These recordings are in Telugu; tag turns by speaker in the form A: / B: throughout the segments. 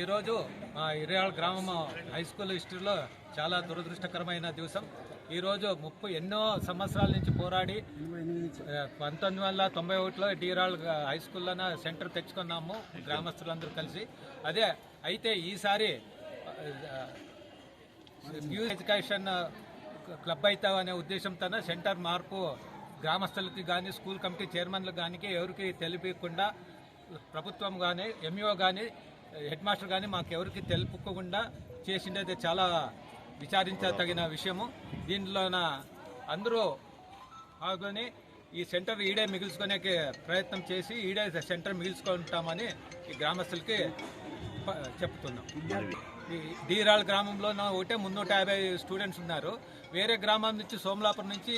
A: ఈరోజు మా ఇరియాల గ్రామం హై స్కూల్ హిస్టరీలో చాలా దురదృష్టకరమైన దివసం. ఈరోజు ముప్పై ఎన్నో సంవత్సరాల నుంచి పోరాడి పంతొమ్మిది వందల తొంభై ఒకటిలో డిరాల్ హై స్కూల్లోన సెంటర్ తెచ్చుకున్నాము గ్రామస్తులందరూ కలిసి. అదే అయితే ఈసారి న్యూ ఎడ్యుకేషన్ క్లబ్ అవుతావు అనే ఉద్దేశంతో సెంటర్ మార్పు గ్రామస్తులకి కానీ స్కూల్ కమిటీ చైర్మన్లకు కానీ ఎవరికి తెలియకుండా ప్రభుత్వం కానీ ఎంఈఓ కానీ హెడ్ మాస్టర్ కానీ మాకు ఎవరికి తెలుపుకోకుండా చేసిండేది చాలా విచారించదగిన విషయము. దీనిలోన అందరూ పాల్గొని ఈ సెంటర్ ఈడే మిగిల్చుకునే ప్రయత్నం చేసి ఈడే సెంటర్ మిగిల్చుకుంటామని ఈ గ్రామస్తులకి చెప్తున్నాం. డీరాల్ గ్రామంలో నా ఒకటే మున్నూట యాభై స్టూడెంట్స్ ఉన్నారు. వేరే గ్రామం నుంచి సోమలాపురం నుంచి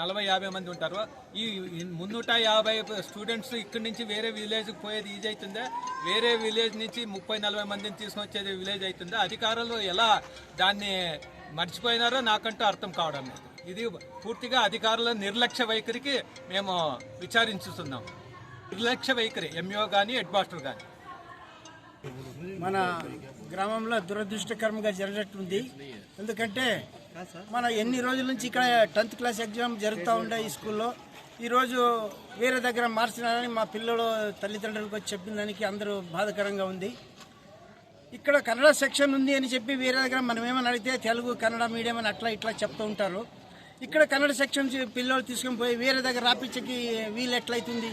A: నలభై యాభై మంది ఉంటారు. ఈ ఈ మున్నూట యాభై స్టూడెంట్స్ ఇక్కడి నుంచి వేరే విలేజ్కి పోయేది ఈజీ అవుతుందా వేరే విలేజ్ నుంచి ముప్పై నలభై మందిని తీసుకొచ్చేది విలేజ్ అవుతుందా అధికారులు ఎలా దాన్ని మర్చిపోయినారో నాకంటూ అర్థం కావడం లేదు. ఇది పూర్తిగా అధికారుల నిర్లక్ష్య వైఖరికి మేము విచారించుతున్నాం. నిర్లక్ష్య వైఖరి ఎంఈఓ కానీ హెడ్ మాస్టర్ కానీ
B: మన గ్రామంలో దురదృష్టకరంగా జరిగినట్టుంది. ఎందుకంటే మన ఎన్ని రోజుల నుంచి ఇక్కడ టెన్త్ క్లాస్ ఎగ్జామ్ జరుగుతూ ఉండే ఈ స్కూల్లో ఈరోజు వేరే దగ్గర మార్చినారని మా పిల్లలు తల్లిదండ్రులకు వచ్చి చెప్పిన దానికి అందరూ బాధకరంగా ఉంది. ఇక్కడ కన్నడ సెక్షన్ ఉంది అని చెప్పి వేరే దగ్గర మనం ఏమని అడిగితే తెలుగు కన్నడ మీడియం అని అట్లా ఇట్లా చెప్తూ ఉంటారు. ఇక్కడ కన్నడ సెక్షన్ పిల్లలు తీసుకొని పోయి వేరే దగ్గర రాపించకి వీలు ఎట్లయితుంది?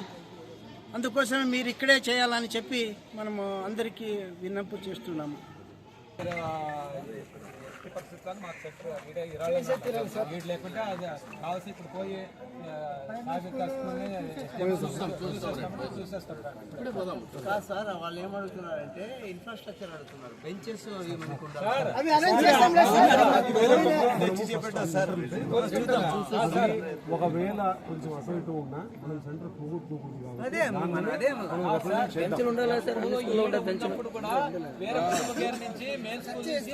B: అందుకోసమే మీరు ఇక్కడే చేయాలని చెప్పి మనము అందరికీ విన్నప్పు చేస్తున్నాము.
A: ఎట్టి పరిస్థితుల్లో మాకు ఇరాలి వీడు లేకుంటే అది కావాల్సి ఇప్పుడు పోయి సాగు చూసేస్తాం
C: కాదు సార్ వాళ్ళు ఏమడుగుతున్నారంటే ఇన్ఫ్రాస్ట్రక్చర్ అడుగుతున్నారు. బెంచెస్
D: ఒకవేళ కొంచెం అటు ఇటు ఉన్నా మనం సెంటర్
C: అదే మన- అదే బెంచులు ఉండాలి సార్? స్కూల్లో బెంచులు
A: కూడా వేరే నుంచి మెయిన్ స్కూల్ నుంచి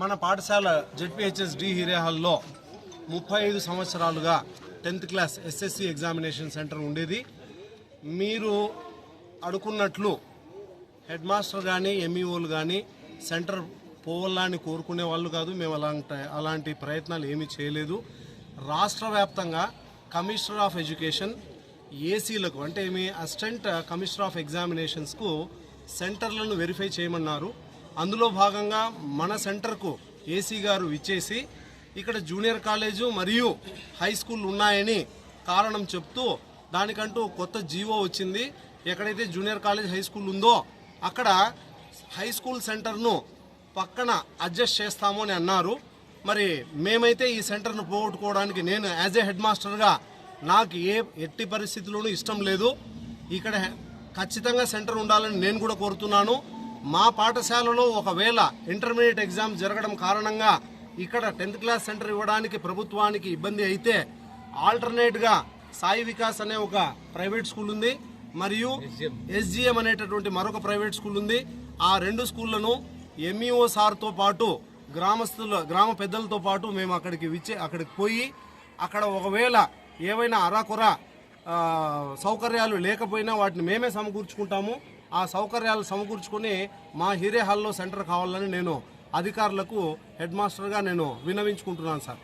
E: మన పాఠశాల జెడ్పిహెచ్ఎస్ డి హీరేహాల్లో ముప్పై ఐదు సంవత్సరాలుగా tenth class SSC examination centre ఉండేది. మీరు అడుకున్నట్లు హెడ్ మాస్టర్ కానీ ఎంఈఓలు కానీ సెంటర్ పోవాలని కోరుకునే వాళ్ళు కాదు. మేము అలాంటి అలాంటి ప్రయత్నాలు ఏమీ చేయలేదు. రాష్ట్ర వ్యాప్తంగా కమిషనర్ ఆఫ్ ఎడ్యుకేషన్ ఏసీలకు అంటే ఏమి అసిస్టెంట్ కమిషనర్ ఆఫ్ ఎగ్జామినేషన్స్కు సెంటర్లను వెరిఫై చేయమన్నారు. అందులో భాగంగా మన సెంటర్కు ఏసీ గారు ఇచ్చేసి ఇక్కడ జూనియర్ కాలేజు మరియు హై స్కూల్ ఉన్నాయని కారణం చెప్తూ దానికంటూ కొత్త జీవో వచ్చింది. ఎక్కడైతే జూనియర్ కాలేజ్ హై స్కూల్ ఉందో అక్కడ హై స్కూల్ సెంటర్ను పక్కన అడ్జస్ట్ చేస్తాము అని అన్నారు. మరి మేమైతే ఈ సెంటర్ను పోగొట్టుకోవడానికి నేను యాజ్ ఏ హెడ్ మాస్టర్గా నాకు ఏ ఎట్టి పరిస్థితుల్లోనూ ఇష్టం లేదు. ఇక్కడ ఖచ్చితంగా సెంటర్ ఉండాలని నేను కూడా కోరుతున్నాను. మా పాఠశాలలో ఒకవేళ ఇంటర్మీడియట్ ఎగ్జామ్ జరగడం కారణంగా ఇక్కడ టెన్త్ క్లాస్ సెంటర్ ఇవ్వడానికి ప్రభుత్వానికి ఇబ్బంది అయితే ఆల్టర్నేట్గా సాయి వికాస్ అనే ఒక ప్రైవేట్ స్కూల్ ఉంది మరియు ఎస్జిఎం. అనేటటువంటి మరొక ప్రైవేట్ స్కూల్ ఉంది. ఆ రెండు స్కూళ్ళను ఎంఈఓ సార్తో పాటు గ్రామస్తుల గ్రామ పెద్దలతో పాటు మేము అక్కడికి విచ్చే అక్కడికి పోయి అక్కడ ఒకవేళ ఏవైనా అరాకొర సౌకర్యాలు లేకపోయినా వాటిని మేమే సమకూర్చుకుంటాము. ఆ సౌకర్యాలు సమకూర్చుకొని మా హీరే హాల్లో సెంటర్ కావాలని నేను అధికారులకు హెడ్ మాస్టర్గా నేను విన్నవించుకుంటున్నాను సార్.